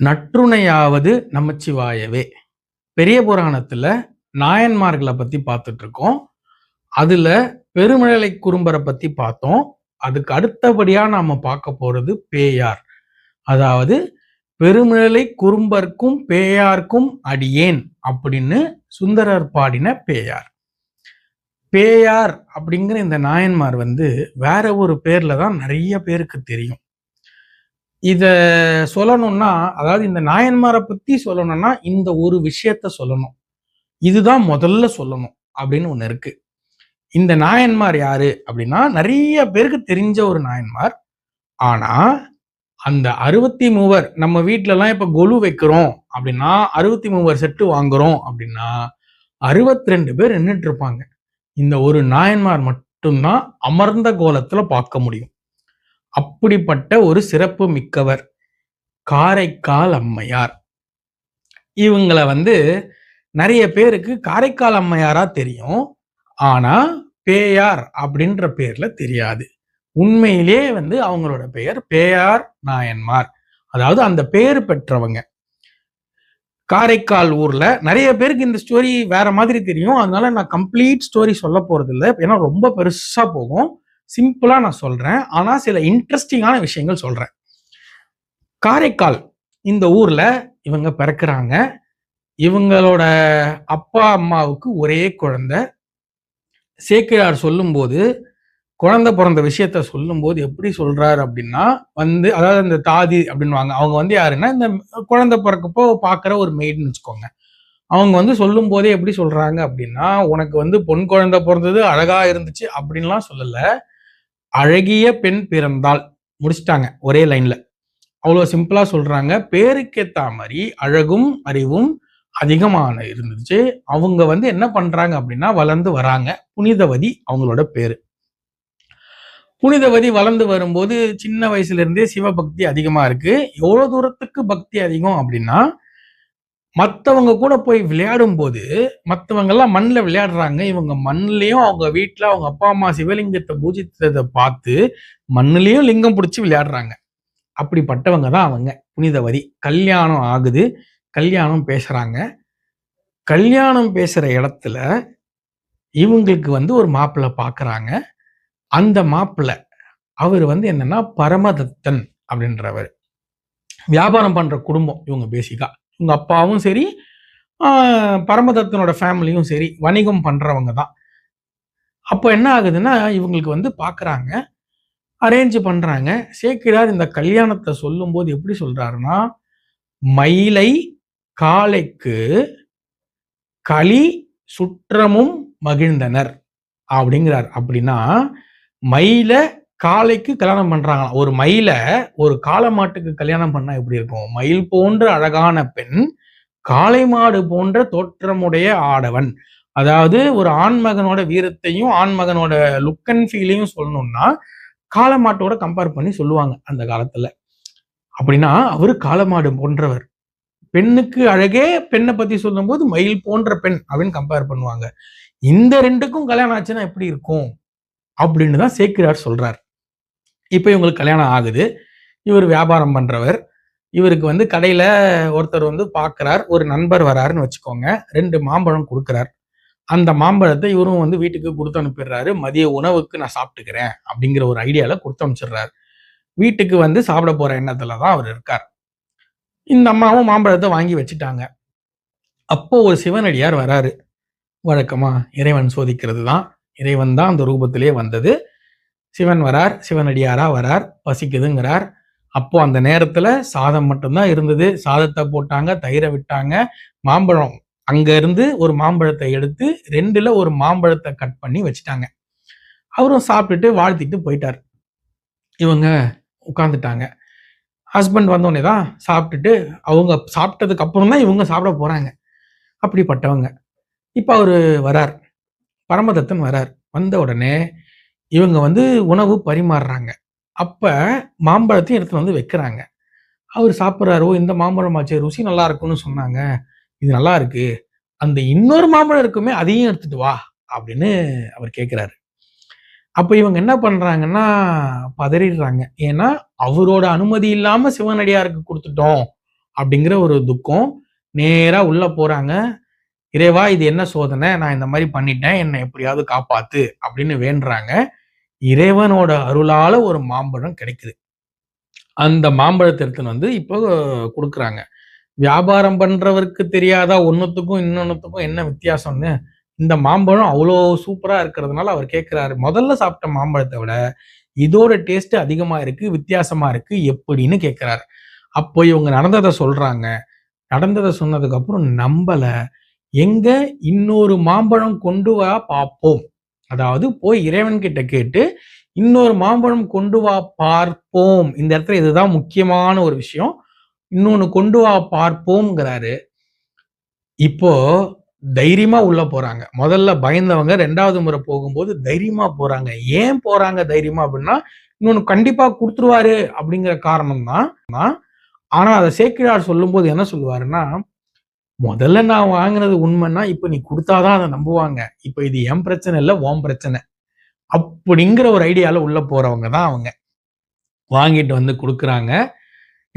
நற்றுணையாவது நமச்சிவாயவே. பெரிய புராணத்தில் நாயன்மார்களை பற்றி பார்த்துட்ருக்கோம். அதில் பெருமிழலை குறும்பரை பற்றி பார்த்தோம். அதுக்கு அடுத்தபடியாக நாம் பார்க்க போகிறது பேயார். அதாவது பெருமிழலை குறும்பர்க்கும் பேயார்க்கும் அடியேன் அப்படின்னு சுந்தரர் பாடின பேயார். பேயார் அப்படிங்கிற இந்த நாயன்மார் வந்து வேற ஒரு பேர்ல தான் நிறைய பேருக்கு தெரியும். இதை சொல்லணும்னா அதாவது இந்த நாயன்மாரை பத்தி சொல்லணும்னா இந்த ஒரு விஷயத்த சொல்லணும். இதுதான் முதல்ல சொல்லணும் அப்படின்னு ஒன்று இருக்கு. இந்த நாயன்மார் யாரு அப்படின்னா நிறைய பேருக்கு தெரிஞ்ச ஒரு நாயன்மார். ஆனா அந்த அறுபத்தி மூவர் நம்ம வீட்டிலலாம் எல்லாம் இப்ப கொலு வைக்கிறோம் அப்படின்னா அறுபத்தி மூவர் செட்டு வாங்குறோம் அப்படின்னா அறுபத்தி ரெண்டு பேர் நின்றுட்டு இருப்பாங்க. இந்த ஒரு நாயன்மார் மட்டும்தான் அமர்ந்த கோலத்துல பார்க்க முடியும். அப்படிப்பட்ட ஒரு சிறப்பு மிக்கவர் காரைக்கால் அம்மையார். இவங்கள வந்து நிறைய பேருக்கு காரைக்கால் அம்மையாரா தெரியும். ஆனா பேயார் அப்படின்ற பேர்ல தெரியாது. உண்மையிலே வந்து அவங்களோட பெயர் பேயார் நாயன்மார். அதாவது அந்த பேர் பெற்றவங்க. காரைக்கால் ஊர்ல நிறைய பேருக்கு இந்த ஸ்டோரி வேற மாதிரி தெரியும். அதனால நான் கம்ப்ளீட் ஸ்டோரி சொல்ல போறது இல்லை ஏன்னா ரொம்ப பெருசா போகும். சிம்பிளாக நான் சொல்கிறேன் ஆனால் சில இன்ட்ரெஸ்டிங்கான விஷயங்கள் சொல்கிறேன் காரைக்கால் இந்த ஊரில் இவங்க பிறக்கிறாங்க. இவங்களோட அப்பா அம்மாவுக்கு ஒரே குழந்தை. சேக்கிழார் சொல்லும்போது குழந்தை பிறந்த விஷயத்த சொல்லும்போது எப்படி சொல்றாரு அப்படின்னா வந்து அதாவது இந்த தாதி அப்படின்வாங்க அவங்க வந்து யாருன்னா இந்த குழந்தை பிறக்கப்போ பார்க்குற ஒரு மெய்டுன்னு வச்சுக்கோங்க. அவங்க வந்து சொல்லும் போதே எப்படி சொல்றாங்க அப்படின்னா உனக்கு வந்து பொன் குழந்தை பிறந்தது அழகா இருந்துச்சு அப்படின்லாம் சொல்லலை. அழகிய பெண் பிறந்தாள். முடிச்சிட்டாங்க ஒரே லைன்ல அவ்வளோ சிம்பிளா சொல்றாங்க. பேருக்கேத்தா மாதிரி அழகும் அறிவும் அதிகமான இருந்துச்சு. அவங்க வந்து என்ன பண்றாங்க அப்படின்னா வளர்ந்து வராங்க. புனிதவதி அவங்களோட பேரு. புனிதவதி வளர்ந்து வரும்போது சின்ன வயசுல இருந்தே சிவபக்தி அதிகமா இருக்கு. எவ்வளவு தூரத்துக்கு பக்தி அதிகம் அப்படின்னா மற்றவங்க கூட போய் விளையாடும் போது மத்தவங்க எல்லாம் மண்ணில் விளையாடுறாங்க. இவங்க மண்ணுலயும் அவங்க வீட்டில் அவங்க அப்பா அம்மா சிவலிங்கத்தை பூஜித்ததை பார்த்து மண்ணிலையும் லிங்கம் பிடிச்சி விளையாடுறாங்க. அப்படிப்பட்டவங்க தான் அவங்க புனிதவதி. கல்யாணம் ஆகுது. கல்யாணம் பேசுறாங்க. கல்யாணம் பேசுகிற இடத்துல இவங்களுக்கு வந்து ஒரு மாப்பிள்ளை பார்க்குறாங்க அந்த மாப்பிள்ளை அவர் வந்து என்னன்னா பரமதத்தன் அப்படின்றவர். வியாபாரம் பண்ணுற குடும்பம் இவங்க பேசிக்கா. உங்கள் அப்பாவும் சரி பரமதத்தனோட ஃபேமிலியும் சரி வணிகம் பண்ணுறவங்க தான். அப்போ என்ன ஆகுதுன்னா இவங்களுக்கு வந்து பார்க்குறாங்க அரேஞ்ச் பண்ணுறாங்க சேக்கிரார் இந்த கல்யாணத்தை சொல்லும்போது எப்படி சொல்கிறாருன்னா மயிலை காளைக்கு களி சுற்றமும் மகிழ்ந்தனர் அப்படிங்கிறார். அப்படின்னா மயில காளைக்கு கல்யாணம் பண்றாங்களாம். ஒரு மயில ஒரு காளை மாட்டுக்கு கல்யாணம் பண்ணா எப்படி இருக்கும்? மயில் போன்ற அழகான பெண் காளை மாடு போன்ற தோற்றமுடைய ஆடவன். அதாவது ஒரு ஆண்மகனோட வீரத்தையும் ஆண்மகனோட லுக் அண்ட் ஃபீலையும் சொல்லணும்னா காளை மாட்டோட கம்பேர் பண்ணி சொல்லுவாங்க அந்த காலத்துல. அப்படின்னா அவரு காளமாடு போன்றவர். பெண்ணுக்கு அழகே பெண்ணை பத்தி சொல்லும்போது மயில் போன்ற பெண் அப்படின்னு கம்பேர் பண்ணுவாங்க. இந்த ரெண்டுக்கும் கல்யாணம் ஆச்சுன்னா எப்படி இருக்கும்? அப்படின்னு தான் சேக்கிரார் சொல்றார். இப்போ இவங்களுக்கு கல்யாணம் ஆகுது. இவர் வியாபாரம் பண்ணுறவர் இவருக்கு வந்து கடையில் ஒருத்தர் வந்து பார்க்குறார் ஒரு நண்பர் வராருன்னு வச்சுக்கோங்க. ரெண்டு மாம்பழம் கொடுக்குறார். அந்த மாம்பழத்தை இவரும் வந்து வீட்டுக்கு கொடுத்து அனுப்பிடுறாரு. மதிய உணவுக்கு நான் சாப்பிட்டுக்கிறேன் அப்படிங்கிற ஒரு ஐடியாவில் கொடுத்து அனுப்பிச்சிடுறாரு. வீட்டுக்கு வந்து சாப்பிட போகிற எண்ணத்தில் தான் அவர் இருக்கார். இந்த அம்மாவும் மாம்பழத்தை வாங்கி வச்சுட்டாங்க. அப்போ ஒரு சிவனடியார் வராரு. வழக்கமா இறைவன் சோதிக்கிறது தான் இறைவன் தான் அந்த ரூபத்திலே வந்தது. சிவன் வரார் சிவனடியாரா வரார் பசிக்குதுங்கிறார் அப்போ அந்த நேரத்துல சாதம் மட்டும்தான் இருந்தது. சாதத்தை போட்டாங்க தயிரை விட்டாங்க. மாம்பழம் அங்க இருந்து ஒரு மாம்பழத்தை எடுத்து ரெண்டுல ஒரு மாம்பழத்தை கட் பண்ணி வச்சுட்டாங்க. அவரும் சாப்பிட்டுட்டு வாழ்த்திட்டு போயிட்டார். இவங்க உட்காந்துட்டாங்க ஹஸ்பண்ட் வந்தோடனே தான் சாப்பிட்டுட்டு அவங்க சாப்பிட்டதுக்கு அப்புறம் தான் இவங்க சாப்பிட போறாங்க. அப்படிப்பட்டவங்க. இப்போ அவர் வரார். பரமதத்தன் வரார். வந்த உடனே இவங்க வந்து உணவு பரிமாறுறாங்க. அப்போ மாம்பழத்தையும் எடுத்து வந்து வைக்கிறாங்க. அவர் சாப்பிட்றாரு இந்த மாம்பழம் ஆச்சு ருசி நல்லா இருக்கும்னு சொன்னாங்க. இது நல்லா இருக்கு. அந்த இன்னொரு மாம்பழம் இருக்குமே அதையும் எடுத்துட்டு வா அப்படின்னு அவர் கேட்குறாரு அப்போ இவங்க என்ன பண்ணுறாங்கன்னா பதறிடுறாங்க. ஏன்னா அவரோட அனுமதி இல்லாமல் சிவனடியாருக்கு கொடுத்துட்டோம் அப்படிங்கிற ஒரு துக்கம் நேராக உள்ளே போகிறாங்க இறைவா இது என்ன சோதனை? நான் இந்த மாதிரி பண்ணிட்டேன் என்னை எப்படியாவது காப்பாத்து அப்படின்னு வேண்டுறாங்க. இறைவனோட அருளால ஒரு மாம்பழம் கிடைக்குது. அந்த மாம்பழத்தை எடுத்துன்னு வந்து இப்போ கொடுக்குறாங்க. வியாபாரம் பண்றவருக்கு தெரியாதா ஒன்னுத்துக்கும் இன்னொன்னுத்துக்கும் என்ன வித்தியாசம்னு? இந்த மாம்பழம் அவ்வளோ சூப்பரா இருக்கிறதுனால அவர் கேட்குறாரு முதல்ல சாப்பிட்ட மாம்பழத்தை விட இதோட டேஸ்ட் அதிகமா இருக்கு வித்தியாசமா இருக்கு எப்படின்னு கேட்குறாரு அப்போ இவங்க நடந்ததை சொல்றாங்க. நடந்ததை சொன்னதுக்கு அப்புறம் நம்பல. எங்க இன்னொரு மாம்பழம் கொண்டு வா பார்ப்போம் அதாவது போய் இறைவன்கிட்ட கேட்டு இன்னொரு மாம்பழம் கொண்டு வா பார்ப்போம். இந்த இடத்துல இதுதான் முக்கியமான ஒரு விஷயம். இன்னொன்று கொண்டு வா பார்ப்போம்ங்கிறாரு. இப்போ தைரியமா உள்ள போறாங்க. முதல்ல பயந்தவங்க ரெண்டாவது முறை போகும்போது தைரியமா போறாங்க. ஏன் போறாங்க தைரியமா அப்படின்னா இன்னொன்னு கண்டிப்பா கொடுத்துருவாரு அப்படிங்கிற காரணம் தான் ஆனா அதை சேக்கிழார் சொல்லும்போது என்ன சொல்லுவாருன்னா முதல்ல நான் வாங்கினது உண்மைன்னா இப்போ நீ கொடுத்தாதான் அதை நம்புவாங்க. இப்போ இது என் பிரச்சனை இல்லை ஓம் பிரச்சனை. அப்படிங்கிற ஒரு ஐடியாவில் உள்ள போகிறவங்க தான் அவங்க. வாங்கிட்டு வந்து கொடுக்குறாங்க.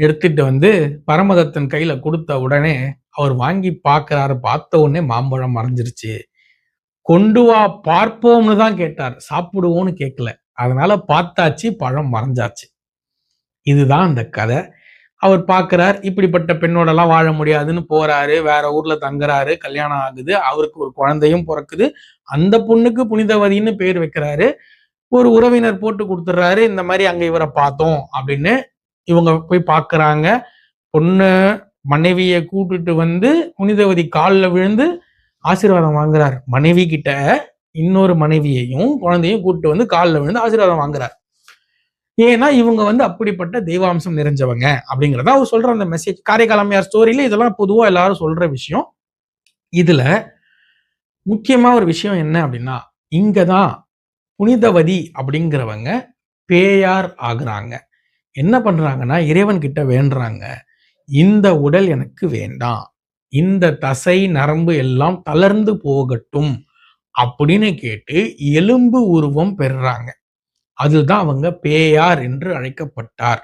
எடுத்துட்டு வந்து பரமதத்தன் கையில் கொடுத்த உடனே அவர் வாங்கி பார்க்குறாரு பார்த்த உடனே மாம்பழம் மறைஞ்சிருச்சு. கொண்டு வா பார்ப்போம்னு தான் கேட்டார். சாப்பிடுவோம்னு கேட்கல அதனால பார்த்தாச்சு பழம் மறைஞ்சாச்சு. இதுதான் அந்த கதை. அவர் பார்க்குறார் இப்படிப்பட்ட பெண்ணோடலாம் வாழ முடியாதுன்னு போறாரு வேற ஊர்ல தங்குறாரு கல்யாணம் ஆகுது அவருக்கு ஒரு குழந்தையும் பிறக்குது அந்த பொண்ணுக்கு புனிதவதின்னு பேர் வைக்கிறாரு ஒரு உறவினர் போட்டு கொடுத்துட்றாரு இந்த மாதிரி அங்க இவரை பார்த்தோம் அப்படின்னு இவங்க போய் பார்க்குறாங்க பொண்ணு மனைவியை கூட்டுட்டு வந்து புனிதவதி காலில் விழுந்து ஆசீர்வாதம் வாங்குறார். மனைவி கிட்ட இன்னொரு மனைவியையும் குழந்தையும் கூப்பிட்டு வந்து காலில் விழுந்து ஆசீர்வாதம் வாங்குறார். ஏன்னா இவங்க வந்து அப்படிப்பட்ட தெய்வாம்சம் நிறைஞ்சவங்க அப்படிங்கிறத அவர் சொல்ற அந்த மெசேஜ் காரைக்காலமையார் ஸ்டோரியில இதெல்லாம் பொதுவா எல்லாரும் சொல்ற விஷயம். இதுல முக்கியமா ஒரு விஷயம் என்ன அப்படின்னா இங்கதான் புனிதவதி அப்படிங்கிறவங்க பேயார் ஆகுறாங்க. என்ன பண்றாங்கன்னா இறைவன் கிட்ட வேண்டுறாங்க. இந்த உடல் எனக்கு வேண்டாம். இந்த தசை நரம்பு எல்லாம் தளர்ந்து போகட்டும் அப்படின்னு கேட்டு எலும்பு உருவம் பெறுறாங்க. அதுதான் அவங்க பேயார் என்று அழைக்கப்பட்டார்.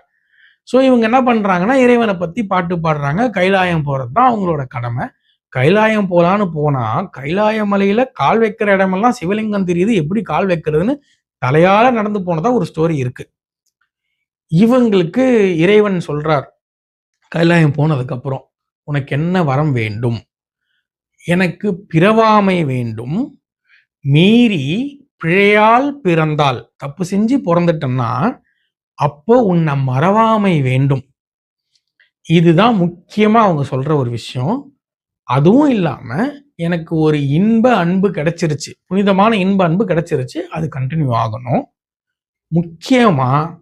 ஸோ இவங்க என்ன பண்ணுறாங்கன்னா இறைவனை பற்றி பாட்டு பாடுறாங்க. கைலாயம் போகிறது தான் அவங்களோட கடமை. கைலாயம் போகலான்னு போனால் கைலாய மலையில் கால் வைக்கிற இடமெல்லாம் சிவலிங்கம் தெரியுது. எப்படி கால் வைக்கிறதுன்னு தலையால் நடந்து போனதா ஒரு ஸ்டோரி இருக்குது இவங்களுக்கு இறைவன் சொல்கிறார் கைலாயம் போனதுக்கப்புறம் உனக்கு என்ன வரம் வேண்டும்? எனக்கு பிறவாமை வேண்டும். மீறி பிழையால் பிறந்தால் தப்பு செஞ்சு பிறந்துட்டோம்னா அப்போ உன்னை மறவாமை வேண்டும். இதுதான் முக்கியமாக அவங்க சொல்கிற ஒரு விஷயம். அதுவும் இல்லாமல் எனக்கு ஒரு இன்ப அன்பு கிடைச்சிருச்சு. புனிதமான இன்ப அன்பு கிடைச்சிருச்சு. அது கண்டினியூ ஆகணும். முக்கியமாக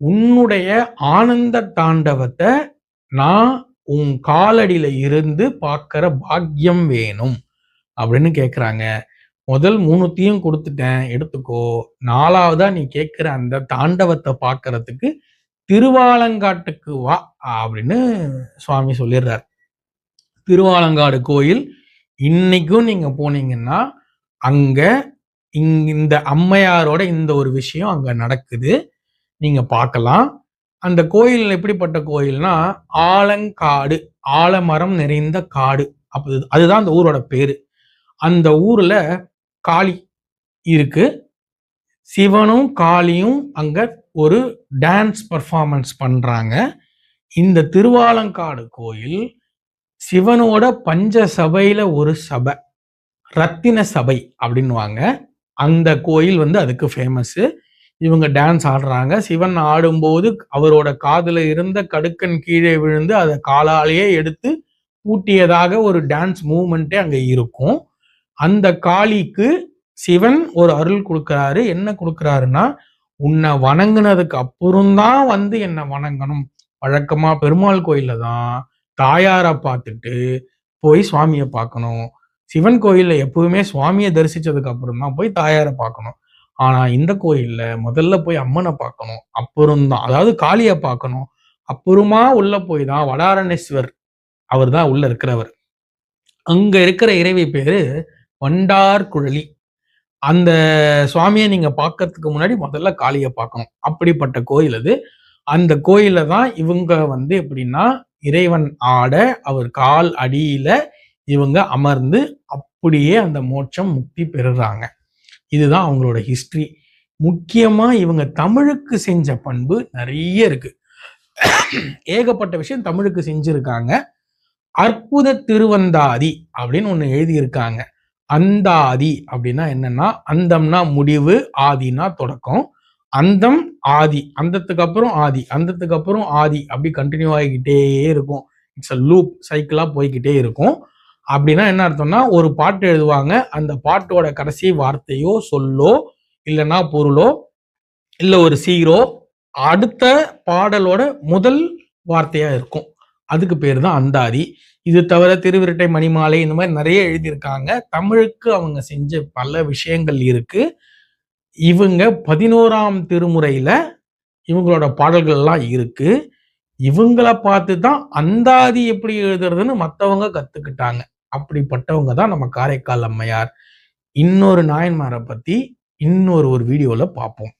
உன்னுடைய ஆனந்த தாண்டவத்தை நான் உன் காலடியில் இருந்து பார்க்குற பாக்கியம் வேணும். அப்படின்னு கேட்குறாங்க முதல் மூணுத்தையும் கொடுத்துட்டேன் எடுத்துக்கோ. நாலாவதா நீ கேட்குற அந்த தாண்டவத்தை பார்க்கறதுக்கு திருவாலங்காட்டுக்கு வா அப்படின்னு சுவாமி சொல்லிடுறார். திருவாலங்காடு கோயில் இன்னைக்கும் நீங்க போனீங்கன்னா அங்க இங்க இந்த அம்மையாரோட இந்த ஒரு விஷயம் அங்க நடக்குது. நீங்க பார்க்கலாம் அந்த கோயில் எப்படிப்பட்ட கோயில்னா ஆலங்காடு ஆலமரம் நிறைந்த காடு. அப்போ அதுதான் அந்த ஊரோட பேரு. அந்த ஊர்ல காளி இருக்கு. சிவனும் காளியும் அங்க ஒரு டான்ஸ் பர்ஃபார்மன்ஸ் பண்றாங்க. இந்த திருவாலங்காடு கோயில் சிவனோட பஞ்ச சபையில ஒரு சபை ரத்தின சபை அப்படின்வாங்க அந்த கோயில் வந்து அதுக்கு ஃபேமஸ்ஸு இவங்க டான்ஸ் ஆடுறாங்க. சிவன் ஆடும்போது அவரோட காதில் இருந்த கடுக்கன் கீழே விழுந்து அதை காலாலேயே எடுத்து பூட்டியதாக ஒரு டான்ஸ் மூமெண்ட்டே அங்கே இருக்கும். அந்த காளிக்கு சிவன் ஒரு அருள் கொடுக்கிறாரு. என்ன கொடுக்கிறாருன்னா உன்னை வணங்கினதுக்கு அப்புறம்தான் வந்து என்னை வணங்கணும். வழக்கமா பெருமாள் கோயில்ல தான் தாயாரை பார்த்துட்டு போய் சுவாமியை பார்க்கணும். சிவன் கோயில்ல எப்பவுமே சுவாமியை தரிசிச்சதுக்கு அப்புறம் தான் போய் தாயாரை பார்க்கணும். ஆனா இந்த கோயில்ல முதல்ல போய் அம்மனை பார்க்கணும். அப்புறம்தான் அதாவது காளியை பார்க்கணும். அப்புறமா உள்ள போய் தான் வடாரணேஸ்வர் அவர் தான் உள்ள இருக்கிறவர். அங்க இருக்கிற இறைவி பேரு வண்டார் குழலி. அந்த சுவாமியை நீங்க பார்க்கறதுக்கு முன்னாடி முதல்ல காளியை பார்க்கணும். அப்படிப்பட்ட கோயில் அது. அந்த கோயில தான் இவங்க வந்து எப்படின்னா இறைவன் ஆட அவர் கால் அடியில இவங்க அமர்ந்து அப்படியே அந்த மோட்சம் முக்தி பெறுறாங்க. இதுதான் அவங்களோட ஹிஸ்ட்ரி முக்கியமா இவங்க தமிழுக்கு செஞ்ச பண்பு நிறைய இருக்கு. ஏகப்பட்ட விஷயம் தமிழுக்கு செஞ்சிருக்காங்க. அற்புத திருவந்தாதி அப்படின்னு ஒன்று எழுதியிருக்காங்க. அந்தாதி அப்படின்னா என்னன்னா அந்தம்னா முடிவு ஆதினா தொடக்கம். அந்தம் ஆதி. அந்தத்துக்கு அப்புறம் ஆதி. அந்தத்துக்கு அப்புறம் ஆதி. அப்படி கண்டினியூ ஆகிக்கிட்டே இருக்கும். இட்ஸ் அ லூப் சைக்கிளாக போய்கிட்டே இருக்கும். அப்படின்னா என்ன அர்த்தம்னா ஒரு பாட்டு எழுதுவாங்க. அந்த பாட்டோட கடைசி வார்த்தையோ சொல்லோ இல்லைன்னா பொருளோ இல்லை ஒரு சீரோ அடுத்த பாடலோட முதல் வார்த்தையாக இருக்கும். அதுக்கு பேர் தான் அந்தாதி. இது தவிர திருவிரட்டை மணிமாலை இந்த மாதிரி நிறைய எழுதியிருக்காங்க. தமிழுக்கு அவங்க செஞ்ச பல விஷயங்கள் இருக்கு. இவங்க பதினோராம் திருமுறையில இவங்களோட பாடல்கள் எல்லாம் இருக்கு. இவங்கள பார்த்து தான் அந்தாதி எப்படி எழுதுறதுன்னு மற்றவங்க கத்துக்கிட்டாங்க. அப்படிப்பட்டவங்க தான் நம்ம காரைக்கால் அம்மையார். இன்னொரு நாயன்மாரை பத்தி இன்னொரு ஒரு வீடியோல பார்ப்போம்.